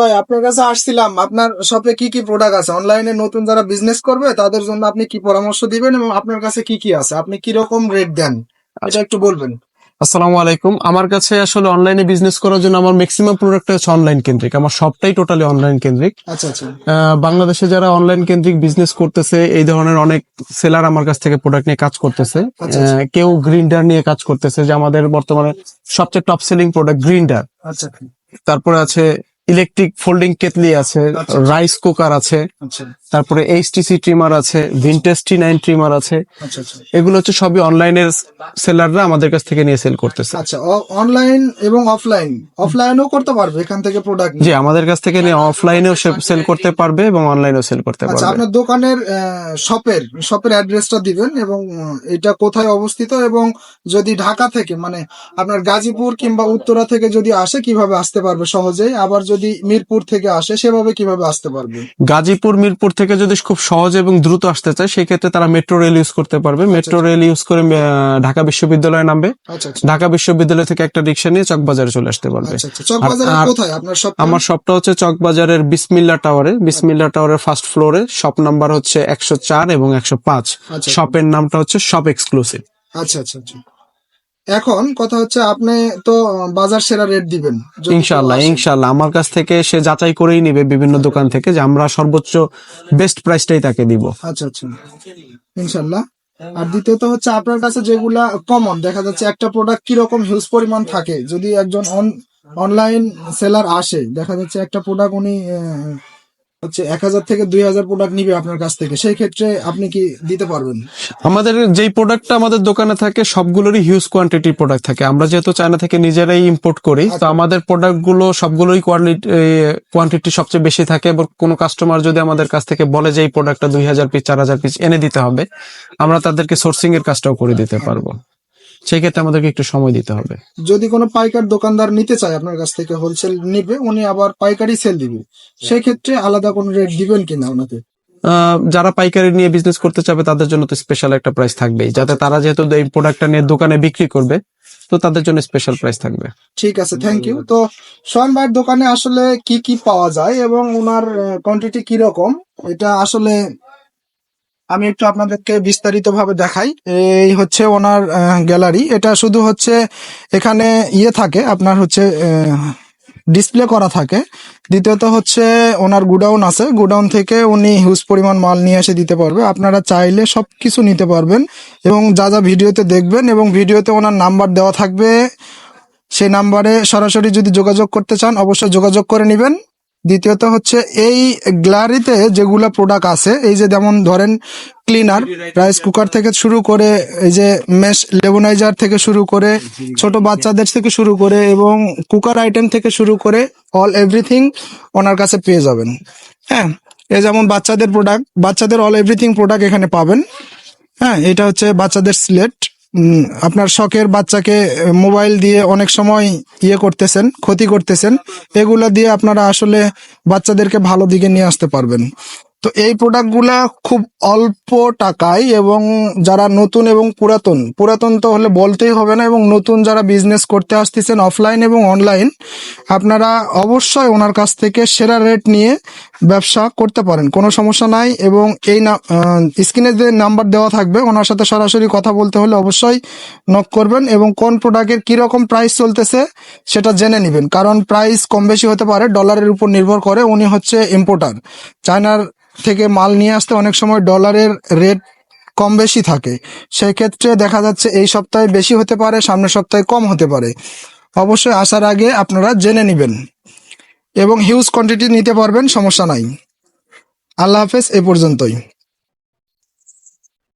ভাই আপনার কাছে আসছিলাম। আপনার শপে কি কি প্রোডাক্ট আছে? অনলাইনে নতুন যারা বিজনেস করবে তাদের জন্য আপনি কি পরামর্শ দিবেন এবং আপনার কাছে কি কি আছে? আপনি কি রকম রেট দেন এটা একটু বলবেন। আসসালামু আলাইকুম। আমার কাছে আসলে অনলাইনে বিজনেস করার জন্য আমার ম্যাক্সিমাম প্রোডাক্ট হচ্ছে অনলাইন কেন্দ্রিক। আমার সবটাই টোটালি অনলাইন কেন্দ্রিক। আচ্ছা আচ্ছা। বাংলাদেশে যারা অনলাইন কেন্দ্রিক বিজনেস করতেছে এই ধরনের অনেক সেলার আমার কাছ থেকে প্রোডাক্ট নিয়ে কাজ করতেছে। আচ্ছা, আচ্ছা। কেউ গ্রিন্ডার নিয়ে কাজ করতেছে যে আমাদের বর্তমানে সবচেয়ে টপ সেলিং প্রোডাক্ট গ্রিন্ডার আচ্ছা। তারপরে আছে ইলেকট্রিক ফোল্ডিং কেটলি আছে আচ্ছা। রাইস কুকার আছে আচ্ছা। তারপরে এইচটিসি ট্রিমার আছে ভিনটেজ টি নাইন ট্রিমার আছে। আচ্ছা আচ্ছা। এগুলো হচ্ছে সবই অনলাইনের সেলাররা আমাদের কাছ থেকে নিয়ে সেল করতেছে। আচ্ছা অনলাইন এবং অফলাইন অফলাইনেও করতে পারবে এখান থেকে প্রোডাক্ট জি আমাদের কাছ থেকে নিয়ে অফলাইনেও সেল করতে পারবে এবং অনলাইনেও সেল করতে আচ্ছা পারবে। আপনার দোকানের শপের শপের অ্যাড্রেসটা দিবেন এবং এটা কোথায় অবস্থিত এবং যদি ঢাকা থেকে মানে আপনার গাজীপুর কিংবা উত্তরা থেকে যদি আসে কীভাবে আসতে পারবে সহজেই? আবার যদি মিরপুর থেকে আসে সেভাবে কীভাবে আসতে পারবে? গাজীপুর মিরপুর থেকে যদি খুব সহজ এবং দ্রুত আসতে চায় সেই ক্ষেত্রে তারা মেট্রো রেল ইউজ করতে পারবে। মেট্রো রেল ইউজ করে ঢাকা বিশ্ববিদ্যালয়ে নামবে। আচ্ছা আচ্ছা। ঢাকা বিশ্ববিদ্যালয় থেকে একটা রিক্সা নিয়ে চকবাজারে চলে আসতে পারবে। আচ্ছা আচ্ছা। আমার শপটা হচ্ছে চকবাজারের বিসমিল্লা টাওয়ারে বিসমিল্লা টাওয়ারের ফার্স্ট ফ্লোরে শপ নাম্বার হচ্ছে একশো চার এবং একশো পাঁচ। আচ্ছা। শপের নামটা হচ্ছে শপ এক্সক্লুসিভ আচ্ছা আচ্ছা আচ্ছা। এখন কথা হচ্ছে আপনি তো বাজার সেরা রেট দিবেন। ইনশাল্লাহ। ইনশাল্লাহ আমার কাছ থেকে সে যাচাই করেই নেবে বিভিন্ন দোকান থেকে যে আমরা সর্বোচ্চ বেস্ট প্রাইসটাই তাকে দিব। আচ্ছা আচ্ছা। ইনশাল্লাহ আর দ্বিতীয়ত হচ্ছে আপনার কাছে যেগুলা কমন দেখা যাচ্ছে একটা প্রোডাক্ট কীরকম হিউজ পরিমাণ থাকে। যদি একজন অনলাইন সেলার আসে দেখা যাচ্ছে একটা প্রোডাক্ট উনি হচ্ছে এক হাজার থেকে দুই হাজার প্রোডাক্ট নিবে আপনার কাছ থেকে। সেই ক্ষেত্রে আপনি কি দিতে পারবেন? আমাদের যেই প্রোডাক্টটা আমাদের দোকানে থাকে সবগুলোরই হিউজ কোয়ান্টিটির প্রোডাক্ট থাকে। আমরা যেহেতু চায়না থেকে নিজেরাই ইম্পোর্ট করি তো আচ্ছা। আমাদের প্রোডাক্টগুলো সবগুলোই কোয়ান্টিটি সবচেয়ে বেশি থাকে এবং কোনো কাস্টমার যদি আমাদের কাছ থেকে বলে যে এই প্রোডাক্টটা দুই হাজার পিস চার হাজার পিস এনে দিতে হবে আমরা তাদেরকে সোর্সিং এর কাজটাও করে দিতে পারব। সেই ক্ষেত্রে আমাদেরকে একটু সময় দিতে হবে। যদি কোনো পাইকার দোকানদার নিতে চায় আপনার কাছ থেকে হোলসেল নিবে উনি আবার পাইকারি সেল দিবে। সেই ক্ষেত্রে আলাদা কোনো রেট দিবেন কিনা ওনাকে? যারা পাইকারি নিয়ে বিজনেস করতে চাবে তাদের জন্য তো স্পেশাল একটা প্রাইস থাকবেই। যাতে তারা যেহেতু এই প্রোডাক্টটা নিয়ে দোকানে বিক্রি করবে তো তাদের জন্য স্পেশাল প্রাইস থাকবে। ঠিক আছে থ্যাংক ইউ তো সোহান ভাইয়ের দোকানে আসলে কি কি পাওয়া যায় এবং ওনার কোয়ান্টিটি কি রকম এটা আসলে আমি একটু আপনাদেরকে বিস্তারিত ভাবে দেখাই। এই হচ্ছে ওনার গ্যালারি। এটা শুধু হচ্ছে এখানে ইয়ে থাকে, আপনার হচ্ছে ডিসপ্লে করা থাকে। দ্বিতীয়ত হচ্ছে ওনার গুডাউন আছে। গুডাউন থেকে উনি হিউজ পরিমাণ মাল নিয়ে এসে দিতে পারবে। আপনারা চাইলে সব কিছু নিতে পারবেন এবং যা যা ভিডিওতে দেখবেন এবং ভিডিওতে ওনার নাম্বার দেওয়া থাকবে, সেই নাম্বারে সরাসরি যদি যোগাযোগ করতে চান, অবশ্যই যোগাযোগ করে নেবেন। দ্বিতীয়ত হচ্ছে এই গ্যালারিতে যেগুলো প্রোডাক্ট আছে, এই যে যেমন ধরেন ক্লিনার রাইস কুকার থেকে শুরু করে এই যে মেশ লেবনাইজার থেকে শুরু করে ছোট বাচ্চাদের থেকে শুরু করে এবং কুকার আইটেম থেকে শুরু করে অল এভরিথিং ওনার কাছে পেয়ে যাবেন। হ্যাঁ এই যেমন বাচ্চাদের প্রোডাক্ট বাচ্চাদের অল এভরিথিং প্রোডাক্ট এখানে পাবেন। হ্যাঁ এটা হচ্ছে বাচ্চাদের স্লেট আপনার শখের বাচ্চাকে মোবাইল দিয়ে অনেক সময় ইয়ে করতেছেন, ক্ষতি করতেছেন, এগুলা দিয়ে আপনারা আসলে বাচ্চাদেরকে ভালো দিকে নিয়ে আসতে পারবেন। তো এই প্রোডাক্টগুলা খুব অল্প টাকায় এবং যারা নতুন এবং পুরাতন পুরাতন তো হলে বলতেই হবে না এবং নতুন যারা বিজনেস করতে আসতেছেন অফলাইন এবং অনলাইন আপনারা অবশ্যই ওনার কাছ থেকে সেরা রেট নিয়ে ব্যবসা করতে পারেন, কোনো সমস্যা নাই এবং এই স্ক্রিনে যে নাম্বার দেওয়া থাকবে, ওনার সাথে সরাসরি কথা বলতে হলে অবশ্যই নক করবেন এবং কোন প্রোডাক্টের কীরকম প্রাইস চলতেছে সেটা জেনে নেবেন। কারণ প্রাইস কম বেশি হতে পারে ডলারের উপর নির্ভর করে উনি হচ্ছে ইম্পোর্টার চায়নার থেকে মাল নিয়ে আসতে অনেক সময় ডলারের রেট কম বেশি থাকে। সেই ক্ষেত্রে দেখা যাচ্ছে এই সপ্তাহে বেশি হতে পারে, সামনের সপ্তাহে কম হতে পারে। অবশ্যই আসার আগে আপনারা জেনে নেবেন। এবং হিউজ কোয়ান্টিটি নিতে পারবেন সমস্যা নাই। আল্লাহ হাফেজ এ পর্যন্তই।